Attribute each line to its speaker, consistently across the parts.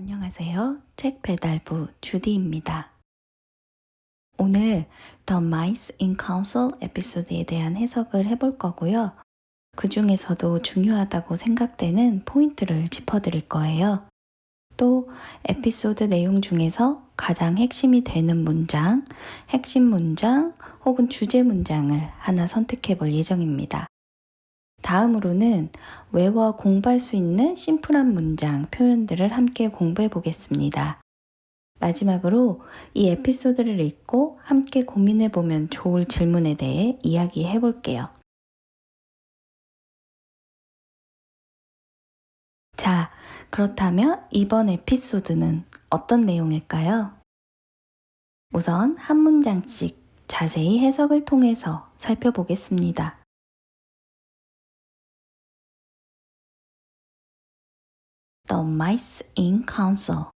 Speaker 1: 안녕하세요. 책 배달부 주디입니다. 오늘 The Mice in Council 에피소드에 대한 해석을 해볼 거고요. 그 중에서도 중요하다고 생각되는 포인트를 짚어드릴 거예요. 또 에피소드 내용 중에서 가장 핵심이 되는 문장, 핵심 문장 혹은 주제 문장을 하나 선택해 볼 예정입니다. 다음으로는 외워 공부할 수 있는 심플한 문장, 표현들을 함께 공부해 보겠습니다. 마지막으로 이 에피소드를 읽고 함께 고민해 보면 좋을 질문에 대해 이야기해 볼게요. 자, 그렇다면 이번 에피소드는 어떤 내용일까요? 우선 한 문장씩 자세히 해석을 통해서 살펴보겠습니다. The Mice in Council.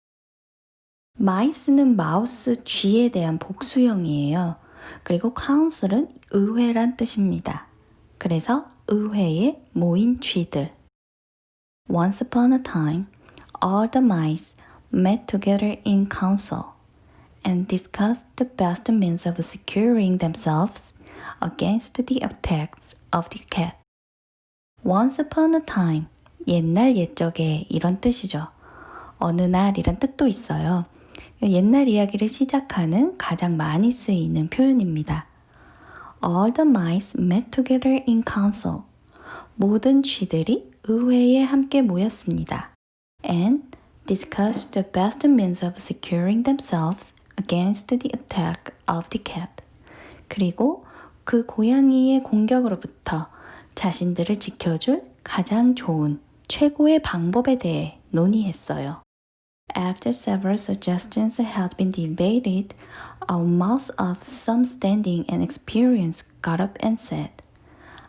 Speaker 1: mice는 마우스 쥐에 대한 복수형이에요. 그리고 council은 의회란 뜻입니다. 그래서 의회에 모인 쥐들. Once upon a time, all the mice met together in council and discussed the best means of securing themselves against the attacks of the cat. Once upon a time, 옛날 옛적에 이런 뜻이죠. 어느 날이란 뜻도 있어요. 옛날 이야기를 시작하는 가장 많이 쓰이는 표현입니다. All the mice met together in council. 모든 쥐들이 의회에 함께 모였습니다. And discussed the best means of securing themselves against the attack of the cat. 그리고 그 고양이의 공격으로부터 자신들을 지켜줄 가장 좋은 최고의 방법에 대해 논의했어요. After several suggestions had been debated, a mouse of some standing and experience got up and said,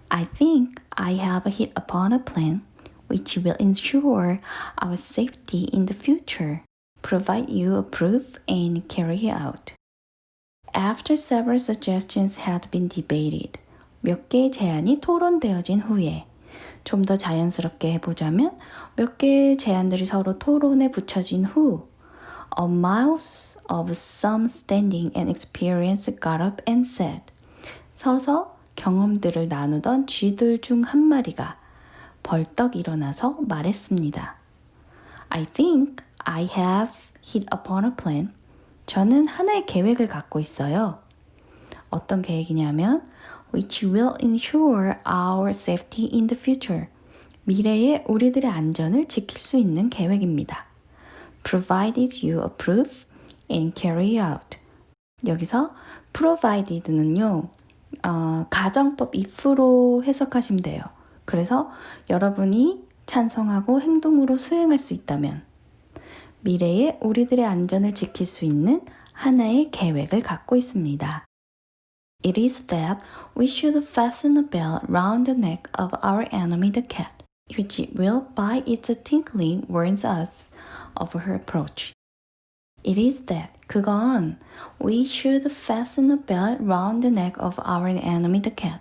Speaker 1: I think I have hit upon a plan which will ensure our safety in the future, provide you approve and carry out. After several suggestions had been debated, 몇 개의 제안이 토론되어진 후에 좀 더 자연스럽게 해보자면 몇 개의 제안들이 서로 토론에 붙여진 후 A mouse of some standing and experience got up and said 서서 경험들을 나누던 쥐들 중 한 마리가 벌떡 일어나서 말했습니다. I think I have hit upon a plan. 저는 하나의 계획을 갖고 있어요. 어떤 계획이냐면 which will ensure our safety in the future. 미래에 우리들의 안전을 지킬 수 있는 계획입니다. provided you approve and carry out. 여기서 provided는요, 어, 가정법 if로 해석하시면 돼요. 그래서 여러분이 찬성하고 행동으로 수행할 수 있다면 미래에 우리들의 안전을 지킬 수 있는 하나의 계획을 갖고 있습니다. It is that we should fasten a bell round the neck of our enemy the cat, which will by its tinkling warns us of her approach. It is that 그건 we should fasten a bell round the neck of our enemy the cat.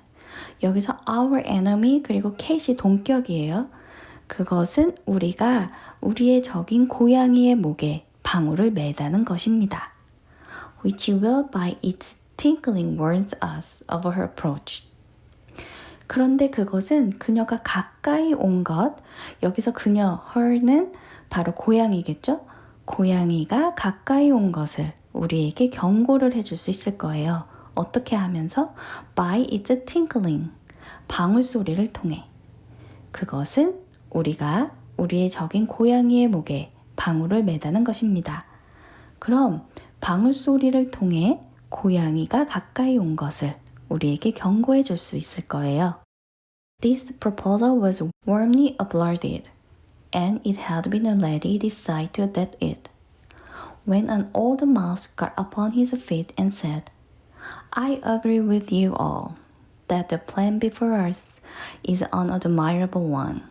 Speaker 1: 여기서 our enemy 그리고 cat이 동격이에요. 그것은 우리가 우리의 적인 고양이의 목에 방울을 매다는 것입니다. Which will by its tinkling warns us of her approach. 그런데 그것은 그녀가 가까이 온 것, 여기서 그녀, her는 바로 고양이겠죠? 고양이가 가까이 온 것을 우리에게 경고를 해줄 수 있을 거예요. 어떻게 하면서? by its tinkling. 방울 소리를 통해. 그것은 우리가 우리의 적인 고양이의 목에 방울을 매다는 것입니다. 그럼 방울 소리를 통해 고양이가 가까이 온 것을 우리에게 경고해 줄 수 있을 거예요. This proposal was warmly applauded, and it had been already decided to adopt it. When an old mouse got upon his feet and said, I agree with you all that the plan before us is an admirable one.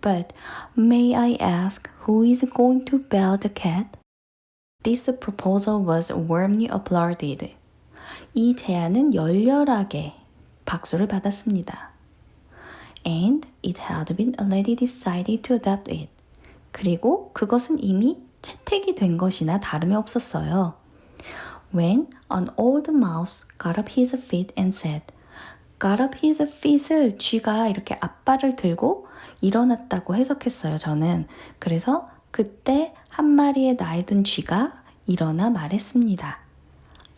Speaker 1: But may I ask who is going to bell the cat? This proposal was warmly applauded. 이 제안은 열렬하게 박수를 받았습니다. And it had been already decided to adopt it. 그리고 그것은 이미 채택이 된 것이나 다름이 없었어요. When an old mouse got up his feet and said, got up his feet을 쥐가 이렇게 앞발을 들고 일어났다고 해석했어요, 저는. 그래서 그때 한 마리의 나이 든 쥐가 일어나 말했습니다.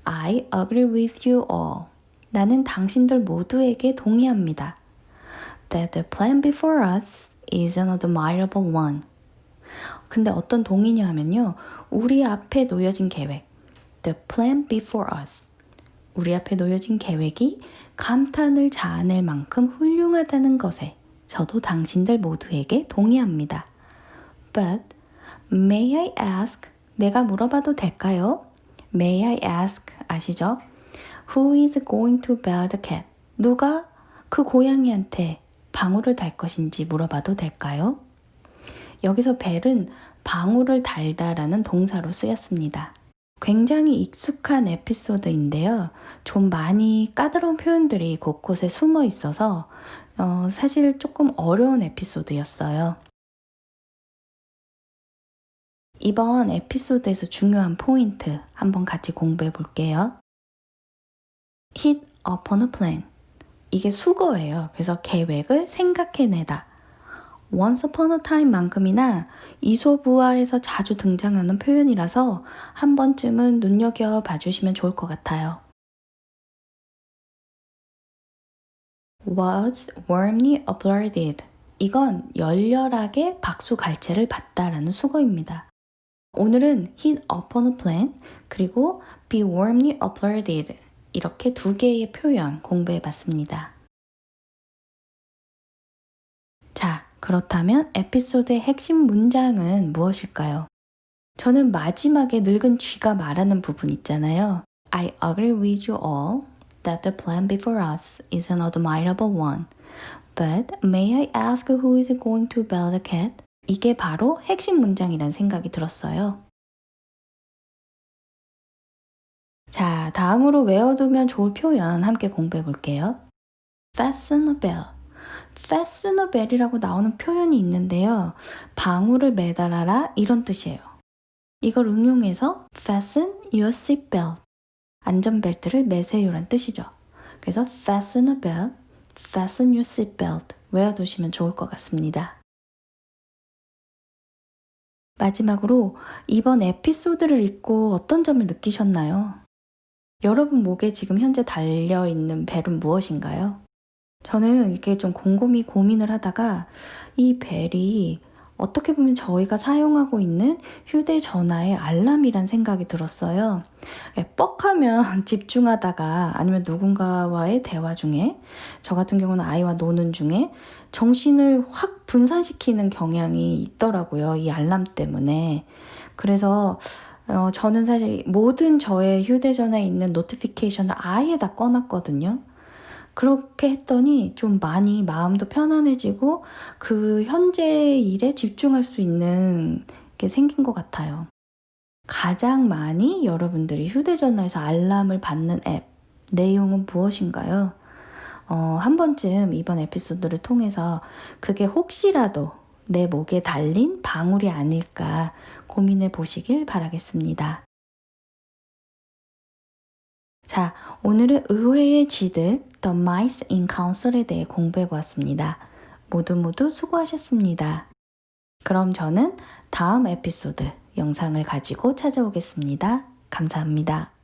Speaker 1: I agree with you all. 나는 당신들 모두에게 동의합니다. That the plan before us is an admirable one. 근데 어떤 동의냐 하면요. 우리 앞에 놓여진 계획. The plan before us. 우리 앞에 놓여진 계획이 감탄을 자아낼 만큼 훌륭하다는 것에 저도 당신들 모두에게 동의합니다. But may I ask? 내가 물어봐도 될까요? May I ask? 아시죠? Who is going to build the cat? 누가 그 고양이한테 방울을 달 것인지 물어봐도 될까요? 여기서 벨은 방울을 달다라는 동사로 쓰였습니다. 굉장히 익숙한 에피소드인데요. 좀 많이 까다로운 표현들이 곳곳에 숨어 있어서 어, 사실 조금 어려운 에피소드였어요. 이번 에피소드에서 중요한 포인트 한번 같이 공부해 볼게요. hit upon a plan. 이게 수거예요. 그래서 계획을 생각해내다. once upon a time 만큼이나 이소부화에서 자주 등장하는 표현이라서 한 번쯤은 눈여겨 봐 주시면 좋을 것 같아요. was warmly applauded. 이건 열렬하게 박수 갈채를 받다라는 수거입니다. 오늘은 hit upon a plan 그리고 be warmly applauded 이렇게 두 개의 표현 공부해 봤습니다. 자, 그렇다면 에피소드의 핵심 문장은 무엇일까요? 저는 마지막에 늙은 쥐가 말하는 부분 있잖아요. I agree with you all that the plan before us is an admirable one. But may I ask who is going to build the cat? 이게 바로 핵심 문장이란 생각이 들었어요. 자, 다음으로 외워두면 좋을 표현 함께 공부해 볼게요. fasten a bell. fasten a bell이라고 나오는 표현이 있는데요. 방울을 매달아라 이런 뜻이에요. 이걸 응용해서 fasten your seat belt. 안전벨트를 매세요란 뜻이죠. 그래서 fasten a bell, fasten your seat belt 외워두시면 좋을 것 같습니다. 마지막으로 이번 에피소드를 읽고 어떤 점을 느끼셨나요? 여러분 목에 지금 현재 달려있는 벨은 무엇인가요? 저는 이렇게 좀 곰곰이 고민을 하다가 이 벨이 어떻게 보면 저희가 사용하고 있는 휴대전화의 알람이란 생각이 들었어요. 예, 뻑하면 집중하다가 아니면 누군가와의 대화 중에 저 같은 경우는 아이와 노는 중에 정신을 확 분산시키는 경향이 있더라고요. 이 알람 때문에. 그래서 어, 저는 사실 모든 저의 휴대전화에 있는 노티피케이션을 아예 다 꺼놨거든요. 그렇게 했더니 좀 많이 마음도 편안해지고 그 현재 일에 집중할 수 있는 게 생긴 것 같아요. 가장 많이 여러분들이 휴대전화에서 알람을 받는 앱, 내용은 무엇인가요? 어, 한 번쯤 이번 에피소드를 통해서 그게 혹시라도 내 목에 달린 방울이 아닐까 고민해 보시길 바라겠습니다. 자, 오늘은 의회의 쥐들, The Mice in Council에 대해 공부해 보았습니다. 모두 모두 수고하셨습니다. 그럼 저는 다음 에피소드 영상을 가지고 찾아오겠습니다. 감사합니다.